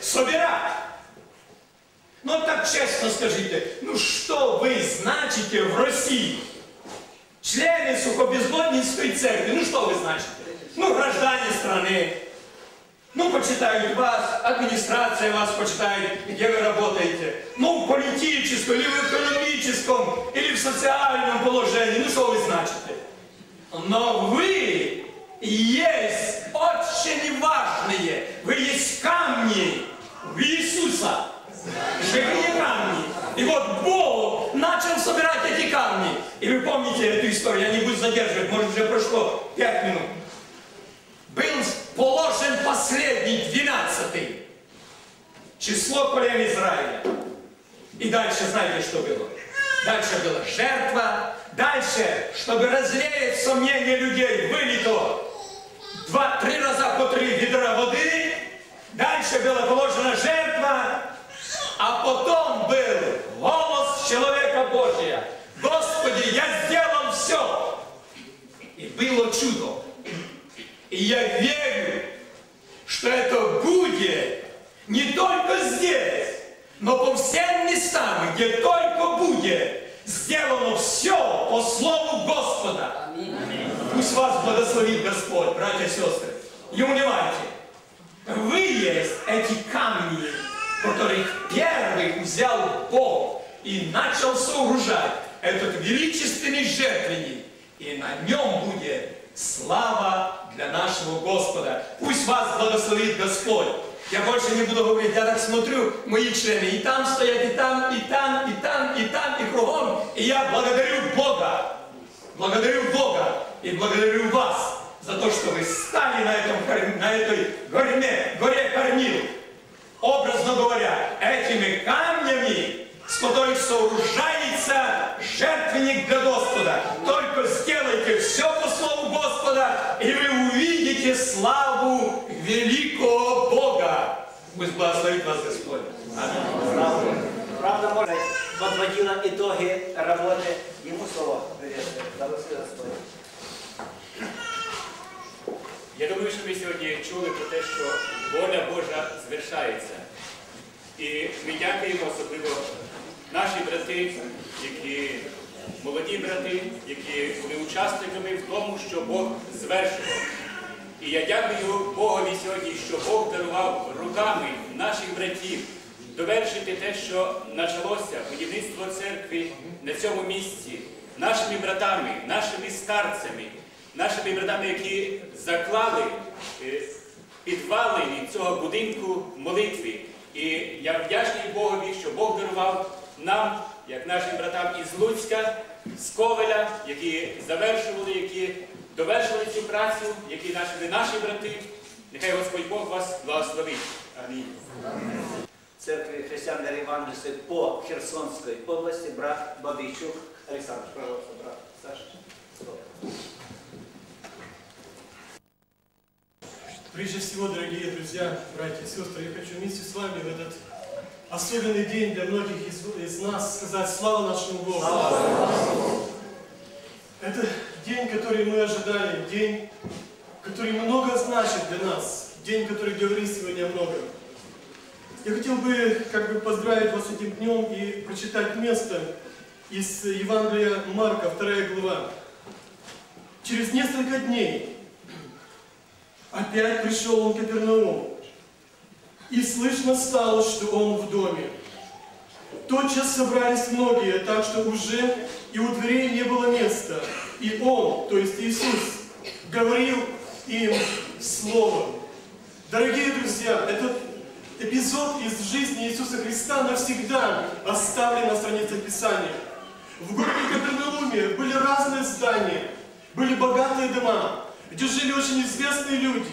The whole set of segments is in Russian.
собирать. Ну так честно скажите, ну что вы значите в России? Члены Сухобездонницкой церкви, ну что вы значите? Ну, граждане страны, ну, почитают вас, администрация вас почитает, где вы работаете. Ну, в политическом, или в экономическом, или в социальном положении. Ну, что вы значите? Но вы есть очень важные. Вы есть камни в Иисуса. Живые камни. И вот Бог начал собирать эти камни. И вы помните эту историю, я не буду задерживать, может уже прошло пять минут. Был положен последний, двенадцатый, число колен Израиля. И дальше знаете, что было? Дальше была жертва. Дальше, чтобы развеять сомнения людей, вылито два-три раза по три ведра воды. Дальше была положена жертва. А потом был голос человека Божия. Господи, я сделал все. И было чудо. И я верю, что это будет не только здесь, но по всем местам, где только будет сделано все по слову Господа. Пусть вас благословит Господь, братья и сестры. И внимайте, вы есть эти камни, которых первый взял Бог и начал сооружать этот величественный жертвенник. И на нем будет слава для нашего Господа. Пусть вас благословит Господь. Я больше не буду говорить, я так смотрю, мои члены и там стоят, и там, и там, и там, и там, и кругом. И я благодарю Бога, благодарю Бога и благодарю вас за то, что вы стали на, этом, на этой горе, горе Корнил. Образно говоря, этими камнями, с которых сооружается жертвенник для Господа. Только сделайте все по слову Господа, и вы увидите славу великого Бога. Пусть благословит вас Господь. Аминь. Правда, может, подводила итоги работы. Ему слово приветствую. Благослови Господь. Я думаю, що ви сьогодні чули про те, що воля Божа звершається. І ми дякуємо особливо наші брати, які молоді брати, які були учасниками в тому, що Бог звершував. І я дякую Богові сьогодні, що Бог дарував руками наших братів довершити те, що почалося будівництво церкви на цьому місці, нашими братами, нашими старцями, нашими братами, які заклали е, підвалини цього будинку молитви. І я вдячний Богові, що Бог дарував нам, як нашим братам із Луцька, з Ковеля, які завершували, які довершили цю працю, які наші, наші брати. Нехай Господь Бог вас благословить. Амінь. Христиан Веры Евангельской по Херсонской области, брат Бабичук Александр. Пожалуйста, брат Саша. Прежде всего, дорогие друзья, братья и сестры, я хочу вместе с вами в этот особенный день для многих из, из нас сказать слава нашему Богу. Это день, который мы ожидали, день, который много значит для нас, день, который говорит сегодня о многом. Я хотел бы как бы поздравить вас с этим днем и прочитать место из Евангелия Марка, 2 глава. Через несколько дней опять пришел он в Капернаум, и слышно стало, что он в доме. Тотчас собрались многие, так что уже и у дверей не было места. И он, то есть Иисус, говорил им слово. Дорогие друзья, этот эпизод из жизни Иисуса Христа навсегда оставлен на страницах Писания. В городе Капернауме были разные здания, были богатые дома, где жили очень известные люди,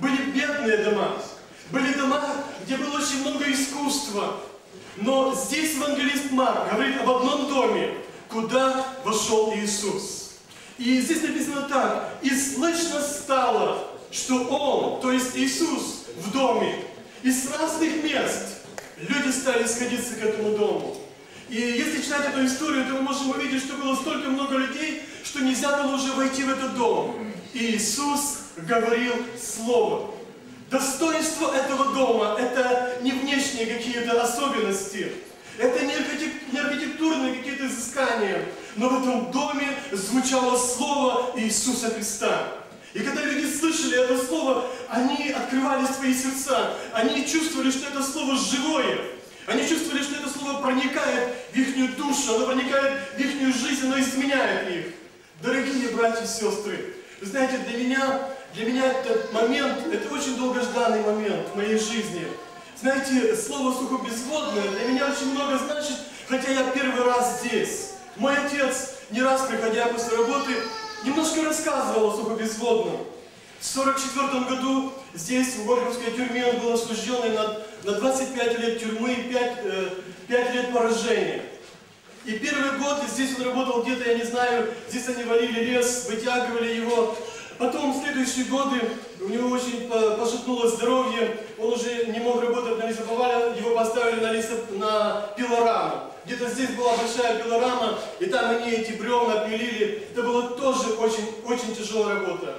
были бедные дома, были дома, где было очень много искусства. Но здесь евангелист Марк говорит об одном доме, куда вошел Иисус. И здесь написано так, и слышно стало, что Он, то есть Иисус, в доме. И с разных мест люди стали сходиться к этому дому. И если читать эту историю, то мы можем увидеть, что было столько много людей, что нельзя было уже войти в этот дом. И Иисус говорил Слово. Достоинство этого дома – это внешние какие-то особенности. Это не, не архитектурные какие-то изыскания, но в этом доме звучало слово Иисуса Христа. И когда люди слышали это слово, они открывали свои сердца, они чувствовали, что это слово живое. Они чувствовали, что это слово проникает в их душу, оно проникает в их жизнь, оно изменяет их. Дорогие братья и сестры, вы знаете, для меня, для меня этот момент, это очень долгожданный момент в моей жизни. Знаете, слово сухобезводное для меня очень много значит, хотя я первый раз здесь. Мой отец, не раз приходя после работы, немножко рассказывал о сухобезводном. В 1944 году здесь, в Горьковской тюрьме, он был осужденный на, на 25 лет тюрьмы и 5, э, 5 лет поражения. И первый год здесь он работал где-то, я не знаю, здесь они валили лес, вытягивали его. Потом в следующие годы у него очень по- пошатнуло здоровье, он уже не мог работать на лесоповале, его поставили на, лесо, на пилораму. Где-то здесь была большая пилорама, и там они эти бревна пилили. Это была тоже очень, очень тяжелая работа.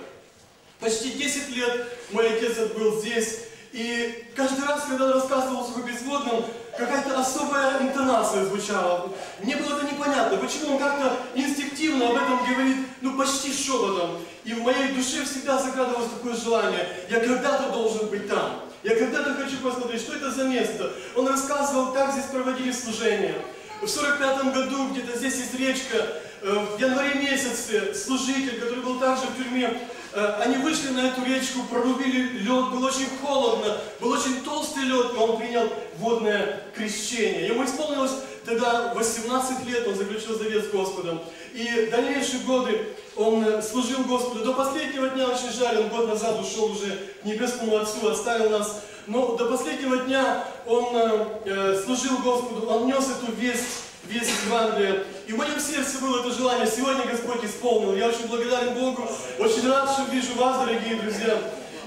Почти 10 лет мой отец был здесь, и каждый раз, когда он рассказывал о сухобезводном, какая-то особая интонация звучала. Мне было это непонятно, почему он как-то инстинктивно об этом говорит, ну почти шепотом. И в моей душе всегда закрадывалось такое желание, я когда-то должен быть там. Я когда-то хочу посмотреть, что это за место. Он рассказывал, как здесь проводили служение. В 45 году где-то здесь есть речка, э, в январе месяце служитель, который был также в тюрьме, э, они вышли на эту речку, прорубили лед, было очень холодно, был очень толстый лед, но он принял водное крещение. Ему исполнилось тогда 18 лет, он заключил завет с Господом. И дальнейшие годы он э, служил Господу. До последнего дня очень жаль, он год назад ушел уже к небесному Отцу, оставил нас. Но до последнего дня он э, э, служил Господу, он нес эту весть, весть Евангелия. И в моем сердце было это желание, сегодня Господь исполнил. Я очень благодарен Богу, очень рад, что вижу вас, дорогие друзья.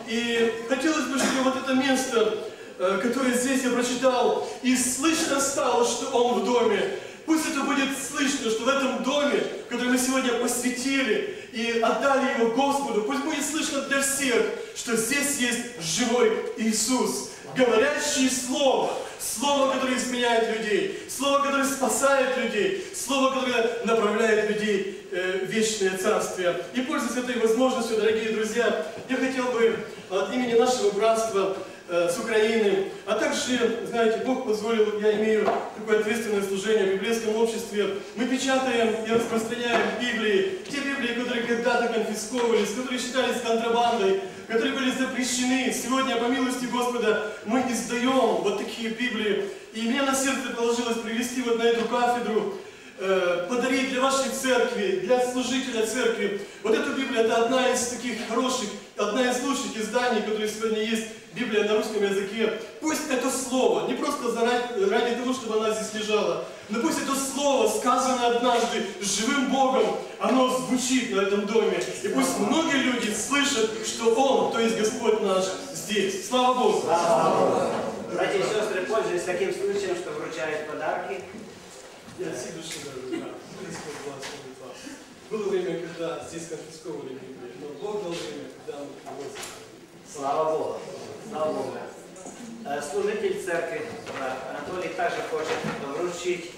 И хотелось бы, чтобы вот это место, э, которое здесь я прочитал, и слышно стало, что Он в доме. Пусть это будет слышно, что в этом доме, который мы сегодня посвятили и отдали его Господу, пусть будет слышно для всех, что здесь есть живой Иисус, говорящий Слово, Слово, которое изменяет людей, Слово, которое спасает людей, Слово, которое направляет людей э, в вечное царствие. И пользуясь этой возможностью, дорогие друзья, я хотел бы от имени нашего братства с Украины, а также, знаете, Бог позволил, я имею такое ответственное служение в библейском обществе. Мы печатаем и распространяем Библии, те Библии, которые когда-то конфисковывались, которые считались контрабандой, которые были запрещены. Сегодня, по милости Господа, мы издаем вот такие Библии. И мне на сердце положилось привести вот на эту кафедру э, подарить для вашей церкви, для служителя церкви. Вот эту Библию, это одна из таких хороших, одна из лучших изданий, которые сегодня есть, Библия на русском языке. Пусть это слово, не просто заради, ради того, чтобы она здесь лежала, но пусть это слово, сказанное однажды живым Богом, оно звучит на этом доме. И пусть многие люди слышат, что Он, то есть Господь наш, здесь. Слава Богу! Братья и сестры, пользуясь таким случаем, что вручают подарки, да. Было время, когда здесь конфисковывали Библию, но Бог дал время, когда мы привозим. слава Богу, слава Богу. Э, Служитель церкви брат Анатолий также хочет вручить